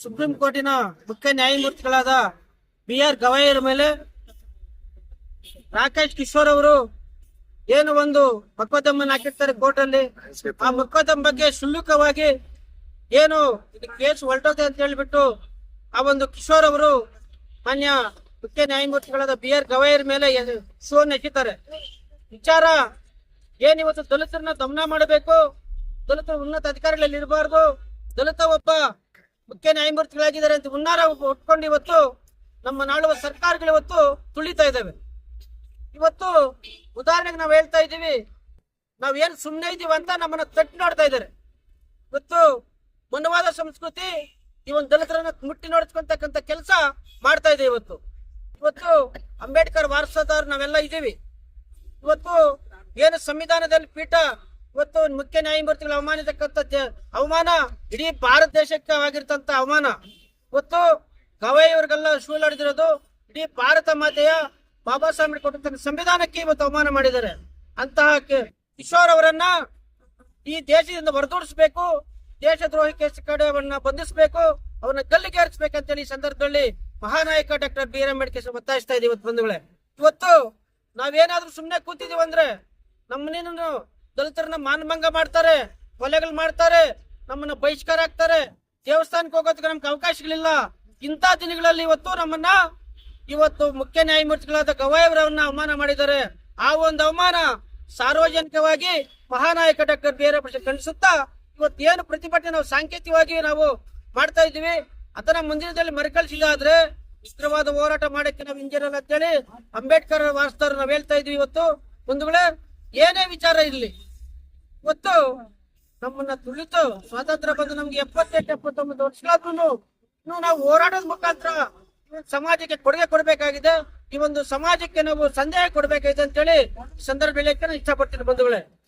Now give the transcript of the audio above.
Supreme ಕೋರ್ಟಿನ ಮುಖ್ಯ ನ್ಯಾಯಮೂರ್ತಿಗಳಾದ ಬಿ ಆರ್ ಗವಾಯಿಯರ ಮೇಲೆ ರಾಕೇಶ್ ಕಿಶೋರ್ ಅವರು ಏನು ಒಂದು ಮೊಕದ್ದಮನ್ನು ಹಾಕಿರ್ತಾರೆ ಕೋರ್ಟ್ ಅಲ್ಲಿ ಆ ಮೊಕದ್ದಮ ಬಗ್ಗೆ ಶುಲ್ಕವಾಗಿ ಏನು ಕೇಸ್ ಹೊರಟೋದೆ ಅಂತ ಹೇಳ್ಬಿಟ್ಟು ಆ ಒಂದು ಕಿಶೋರ್ ಅವರು ಮಾನ್ಯ ಮುಖ್ಯ ನ್ಯಾಯಮೂರ್ತಿಗಳಾದ ಬಿ ಆರ್ ಗವಾಯಿಯರ ಮೇಲೆ ಸುವನ್ನ ಹೆಚ್ಚಿದ್ದಾರೆ ವಿಚಾರ ಏನಿವತ್ತು ದಲಿತರನ್ನ ದಮನ ಮಾಡಬೇಕು? ದಲಿತರು ಉನ್ನತ ಅಧಿಕಾರಿಗಳಲ್ಲಿ ಇರಬಾರ್ದು ದಲಿತ ಒಬ್ಬ ಮುಖ್ಯ ನ್ಯಾಯಮೂರ್ತಿಗಳಾಗಿದ್ದಾರೆ ಅಂತ ಹುನ್ನಾರ ಉಟ್ಕೊಂಡು ಇವತ್ತು ನಮ್ಮ ನಾಳುವ ಸರ್ಕಾರಗಳು ಇವತ್ತು ತುಳಿತಾ ಇದ್ದಾವೆ. ಇವತ್ತು ಉದಾಹರಣೆಗೆ ನಾವು ಹೇಳ್ತಾ ಇದ್ದೀವಿ, ನಾವ್ ಏನ್ ಸುಮ್ಮನೆ ಇದೀವಿ ಅಂತ ನಮ್ಮನ್ನ ತಟ್ಟಿ ನೋಡ್ತಾ ಇದ್ದಾರೆ. ಇವತ್ತು ಮನವಾದ ಸಂಸ್ಕೃತಿ ಈ ಒಂದು ದಲಿತರನ್ನ ಮುಟ್ಟಿ ನೋಡ್ತಕ್ಕಂತ ಕೆಲಸ ಮಾಡ್ತಾ ಇದೆ ಇವತ್ತು. ಇವತ್ತು ಅಂಬೇಡ್ಕರ್ ವಾರಸದಾರ್ ನಾವೆಲ್ಲ ಇದ್ದೀವಿ. ಇವತ್ತು ಏನು ಸಂವಿಧಾನದಲ್ಲಿ ಪೀಠ ಇವತ್ತು ಮುಖ್ಯ ನ್ಯಾಯಮೂರ್ತಿಗಳು ಅವಮಾನಿತಕ್ಕಂಥ ಜ- ಅವಮಾನ? ಇಡೀ ಭಾರತ ದೇಶಕ್ಕೆ ಆಗಿರ್ತಂತ ಅವಮಾನ? ಇವತ್ತು ಗವಾಯಿ ಅವ್ರಿಗೆಲ್ಲ ಶೂಲಾಡಿದಿರೋದು ಇಡೀ ಭಾರತ ಮಾತೆಯ ಬಾಬಾ ಸಾಹೇಬ್ ಕೊಟ್ಟಂತ ಸಂವಿಧಾನಕ್ಕೆ ಇವತ್ತು ಅವಮಾನ ಮಾಡಿದ್ದಾರೆ. ಅಂತಹ ಕಿಶೋರ್ ಅವರನ್ನ ಈ ದೇಶದಿಂದ ಹೊರದೂಡಿಸ್ಬೇಕು ದೇಶದ್ರೋಹಿ ಕೇಸ್ ಕಡೆಯವನ್ನ ಬಂಧಿಸಬೇಕು ಅವನ್ನ ಗಲ್ಲಿಗೆ ಏರಿಸಬೇಕಂತೇಳಿ ಈ ಸಂದರ್ಭದಲ್ಲಿ ಮಹಾನಾಯಕ ಡಾಕ್ಟರ್ ಬಿ ಆರ್ ಅಂಬೇಡ್ಕರ್ ಒತ್ತಾಯಿಸ್ತಾ ಇದೀವಿ ಇವತ್ತು ಬಂಧುಗಳೇ. ಇವತ್ತು ನಾವೇನಾದ್ರೂ ಸುಮ್ಮನೆ ಕೂತಿದೀವಿ ಅಂದ್ರೆ ನಮ್ಮನ್ನೇನು ದಲಿತರನ್ನ ಮಾನಭಂಗ ಮಾಡ್ತಾರೆ, ಕೊಲೆಗಳು ಮಾಡ್ತಾರೆ, ನಮ್ಮನ್ನ ಬಹಿಷ್ಕಾರ ಹಾಕ್ತಾರೆ. ದೇವಸ್ಥಾನಕ್ಕೆ ಹೋಗೋದಕ್ಕೆ ನಮ್ಗೆ ಅವಕಾಶಗಳಿಲ್ಲ. ಇಂಥ ದಿನಗಳಲ್ಲಿ ಇವತ್ತು ನಮ್ಮನ್ನ ಇವತ್ತು ಮುಖ್ಯ ನ್ಯಾಯಮೂರ್ತಿಗಳಾದ ಗವಾಯ್ ಅವರನ್ನ ಅವಮಾನ ಮಾಡಿದ್ದಾರೆ. ಆ ಒಂದು ಅವಮಾನ ಸಾರ್ವಜನಿಕವಾಗಿ ಮಹಾನಾಯಕ ಡಾಕ್ಟರ್ ಬಿ ಆರ್ ಖಂಡಿಸುತ್ತಾ ಇವತ್ತು ಏನು ಪ್ರತಿಭಟನೆ ನಾವು ಸಾಂಕೇತಿಕವಾಗಿ ನಾವು ಮಾಡ್ತಾ ಇದ್ದೀವಿ, ಅದನ್ನ ಮುಂದಿನದಲ್ಲಿ ಮರುಕಳಿಸಿದಾದ್ರೆ ಉಗ್ರವಾದ ಹೋರಾಟ ಮಾಡಕ್ಕೆ ನಾವು ಇಂಜಿನಿಯರ್ ಅಂತೇಳಿ ಅಂಬೇಡ್ಕರ್ ವಾರಸ್ತಾರ ನಾವು ಹೇಳ್ತಾ ಇದೀವಿ ಇವತ್ತು. ಮುಂದುಗಳೇ ಏನೇ ವಿಚಾರ ಇರ್ಲಿ ಇವತ್ತು ನಮ್ಮನ್ನ ತುಳಿತು. ಸ್ವಾತಂತ್ರ್ಯ ಬಂದು ನಮ್ಗೆ ಎಪ್ಪತ್ತೆಂಟು, ಎಪ್ಪತ್ತೊಂಬತ್ತು ಇನ್ನು ನಾವು ಹೋರಾಡೋದ್ ಮುಖಾಂತರ ಸಮಾಜಕ್ಕೆ ಕೊಡುಗೆ ಕೊಡಬೇಕಾಗಿದೆ. ಈ ಒಂದು ಸಮಾಜಕ್ಕೆ ನಾವು ಸಂದೇಹ ಕೊಡಬೇಕಾಗಿದೆ ಅಂತೇಳಿ ಸಂದರ್ಭ ಇಷ್ಟಪಡ್ತೀನಿ ಬಂಧುಗಳೇ.